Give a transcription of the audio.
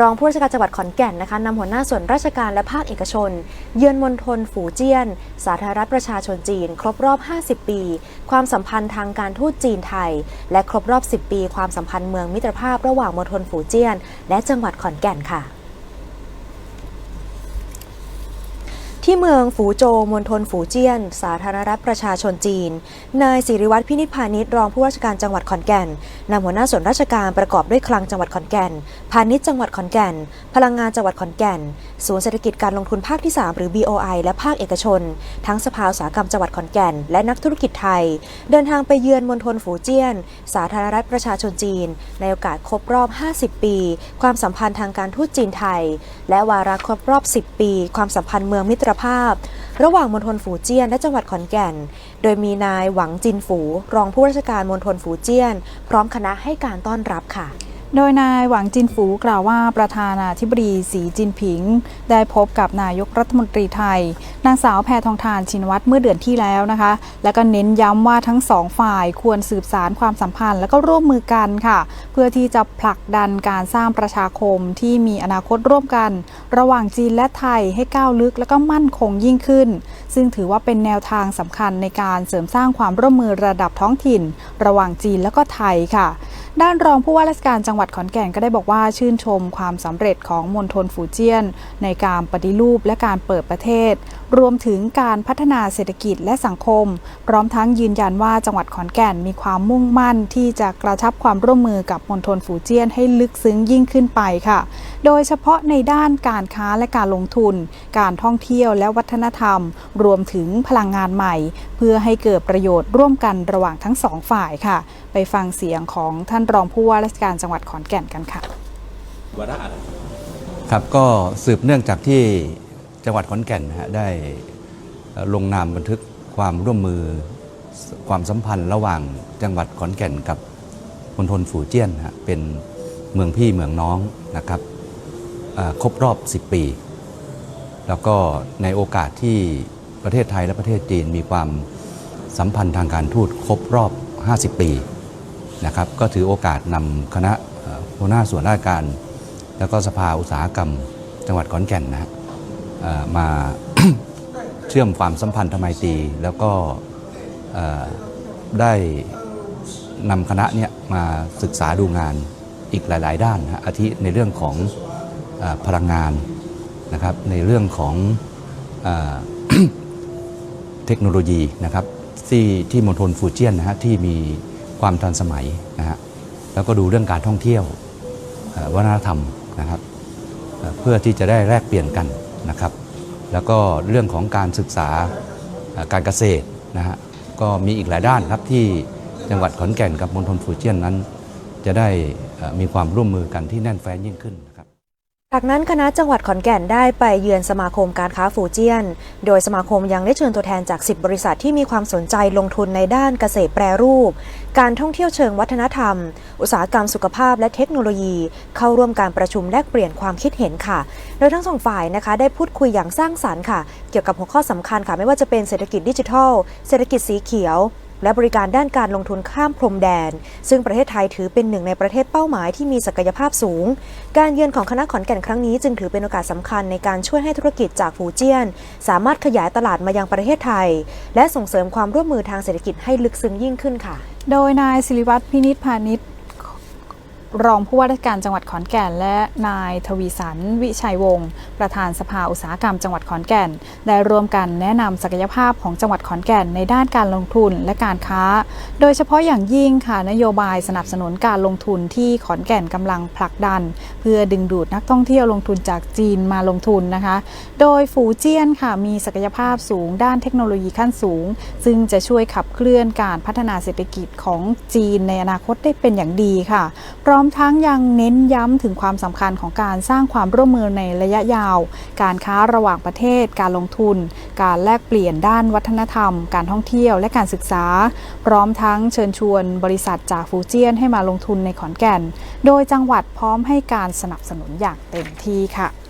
รองผู้ราชการจังหวัดขอนแก่นนะคะนำหัวหน้าส่วนราชการและภาคเอกชน เยือนมณฑลฝูเจี้ยน สาธารณรัฐประชาชนจีน ครบรอบ 50 ปี ความสัมพันธ์ทางการทูตจีนไทย และครบรอบ 10 ปี ความสัมพันธ์เมืองมิตรภาพระหว่างมณฑลฝูเจี้ยน และจังหวัดขอนแก่นค่ะ ที่เมืองฝูโจวมณฑลฝูเจี้ยน สาธารณรัฐประชาชนจีน นายศิริวัตรพินิจพาณิชย์รองผู้ราชการจังหวัดขอนแก่นนำหัวหน้าส่วนราชการประกอบด้วยคลังจังหวัดขอนแก่น พาณิชย์จังหวัดขอนแก่น พลังงานจังหวัดขอนแก่น ศูนย์เศรษฐกิจการลงทุนภาคที่ 3 หรือ BOI และภาคเอกชน ทั้งสภาอุตสาหกรรมจังหวัดขอนแก่น และนักธุรกิจไทย เดินทางไปเยือนมณฑลฝูเจี้ยน สาธารณรัฐประชาชนจีน ในโอกาสครบรอบ 50 ปี ความสัมพันธ์ทางการทูตจีนไทย และวาระครบรอบ 10 ปี ความสัมพันธ์เมืองมิตรภาพ ระหว่างมณฑลฝูเจี้ยนและจังหวัดขอนแก่น โดยมีนายหวังจินฝู รองผู้ราชการมณฑลฝูเจี้ยน พร้อมคณะให้การต้อนรับค่ะ โดยนายหวังจินฝูกล่าวว่าประธานาธิบดีสีจินผิง ได้พบกับนายกรัฐมนตรีไทย นางสาวแพทองทานชินวัตรเมื่อเดือนที่แล้วนะคะ แล้วก็เน้นย้ำว่าทั้งสองฝ่ายควรสืบสารความสัมพันธ์ และก็ร่วมมือกันค่ะ เพื่อที่จะผลักดันการสร้างประชาคมที่มีอนาคตร่วมกัน ระหว่างจีนและไทยให้ก้าวลึกและก็มั่นคงยิ่งขึ้น ซึ่งถือว่าเป็นแนวทางสำคัญในการเสริมสร้างความร่วมมือระดับท้องถิ่น ระหว่างจีนและก็ไทยค่ะ ด้านรองผู้ว่าราชการจังหวัดขอนแก่นก็ได้บอกว่าชื่นชมความสำเร็จของมณฑลฟูเจี้ยน ในการปฏิรูปและการเปิดประเทศ รวมถึงการพัฒนาเศรษฐกิจและสังคม พร้อมทั้งยืนยันว่าจังหวัดขอนแก่นมีความมุ่งมั่นที่จะกระชับความร่วมมือกับมณฑลฟูเจี้ยนให้ลึกซึ้งยิ่งขึ้นไปค่ะ โดยเฉพาะในด้านการค้าและการลงทุน การท่องเที่ยวและวัฒนธรรม รวมถึงพลังงานใหม่ เพื่อให้เกิดประโยชน์ร่วมกันระหว่างทั้งสองฝ่ายค่ะ ไปฟังเสียงของท่านรองผู้ว่าราชการจังหวัดขอนแก่นกันค่ะวาระอะไรครับก็สืบเนื่องจากที่จังหวัดขอนแก่นฮะได้ลงนามบันทึกความร่วมมือความสัมพันธ์ระหว่างจังหวัดขอนแก่นกับมณฑลฝูเจี้ยนฮะเป็นเมืองพี่เมืองน้องนะครับ ครบรอบ 10 ปี แล้วก็ในโอกาสที่ประเทศไทยและประเทศจีนมีความสัมพันธ์ทางการทูตครบรอบ 50 ปีนะครับก็ถือโอกาสนำคณะหัวหน้าส่วนราชการ แล้วก็สภาอุตสาหกรรมจังหวัดขอนแก่นนะฮะมาเชื่อมความสัมพันธ์ทไมตรีแล้วก็ได้นำคณะเนี้ยมาศึกษาดูงานอีกหลาย ๆ ด้านนะอาทิในเรื่องของ พลังงานนะครับในเรื่องของเเทคโนโลยีนะครับที่ที่มณฑลฟูเจียนนะฮะที่มีความทันสมัยนะฮะแล้วก็ดูเรื่องการท่องเที่ยววัฒนธรรมนะครับเพื่อที่จะได้แลกเปลี่ยนกันนะครับ แล้วก็เรื่องของการศึกษาการเกษตรนะฮะก็มีอีกหลายด้านครับที่จังหวัดขอนแก่นกับมณฑลฟูเจียนนั้น จะได้มีความร่วมมือกันที่แน่นแฟ้นยิ่งขึ้น จากนั้นคณะจังหวัดขอนแก่นได้ไปเยือนสมาคมการค้าฟูเจียน โดยสมาคมยังได้เชิญตัวแทนจาก 10 บริษัทที่มีความสนใจลงทุนในด้านเกษตรแปรรูป การท่องเที่ยวเชิงวัฒนธรรม อุตสาหกรรมสุขภาพและเทคโนโลยี เข้าร่วมการประชุมแลกเปลี่ยนความคิดเห็นค่ะ โดยทั้งสองฝ่ายนะคะได้พูดคุยอย่างสร้างสรรค์ค่ะ เกี่ยวกับหัวข้อสำคัญค่ะ ไม่ว่าจะเป็นเศรษฐกิจดิจิทัล เศรษฐกิจสีเขียว และบริการด้านการลงทุนข้ามพรมแดน ซึ่งประเทศไทยถือเป็นหนึ่งในประเทศเป้าหมายที่มีศักยภาพสูง การเยือนของคณะขอนแก่นครั้งนี้จึงถือเป็นโอกาสสำคัญในการช่วยให้ธุรกิจจากฟูเจียน สามารถขยายตลาดมายังประเทศไทย และส่งเสริมความร่วมมือทางเศรษฐกิจให้ลึกซึ้งยิ่งขึ้นค่ะ โดยนายศิริวัตรพินิษพาณิชย์ รองผู้ว่าราชการจังหวัดขอนแก่น และนายทวีสัน วิชัยวงศ์ประธานสภาอุตสาหกรรมจังหวัดขอนแก่น ได้ร่วมกันแนะนำศักยภาพของจังหวัดขอนแก่นในด้านการลงทุนและการค้า โดยเฉพาะอย่างยิ่งค่ะนโยบายสนับสนุนการลงทุนที่ขอนแก่นกำลังผลักดัน เพื่อดึงดูดนักท่องเที่ยวลงทุนจากจีนมาลงทุนนะคะ โดยฝูเจี้ยนค่ะมีศักยภาพสูงด้านเทคโนโลยีขั้นสูง ซึ่งจะช่วยขับเคลื่อนการพัฒนาเศรษฐกิจของจีนในอนาคตได้เป็นอย่างดีค่ะพร้อมทั้งยังเน้นย้ำถึงความสำคัญของการสร้างความร่วมมือในระยะยาว การค้าระหว่างประเทศ การลงทุน การแลกเปลี่ยนด้านวัฒนธรรม การท่องเที่ยวและการศึกษา พร้อมทั้งเชิญชวนบริษัทจากฟูเจียนให้มาลงทุนในขอนแก่น โดยจังหวัดพร้อมให้การสนับสนุนอย่างเต็มที่ค่ะ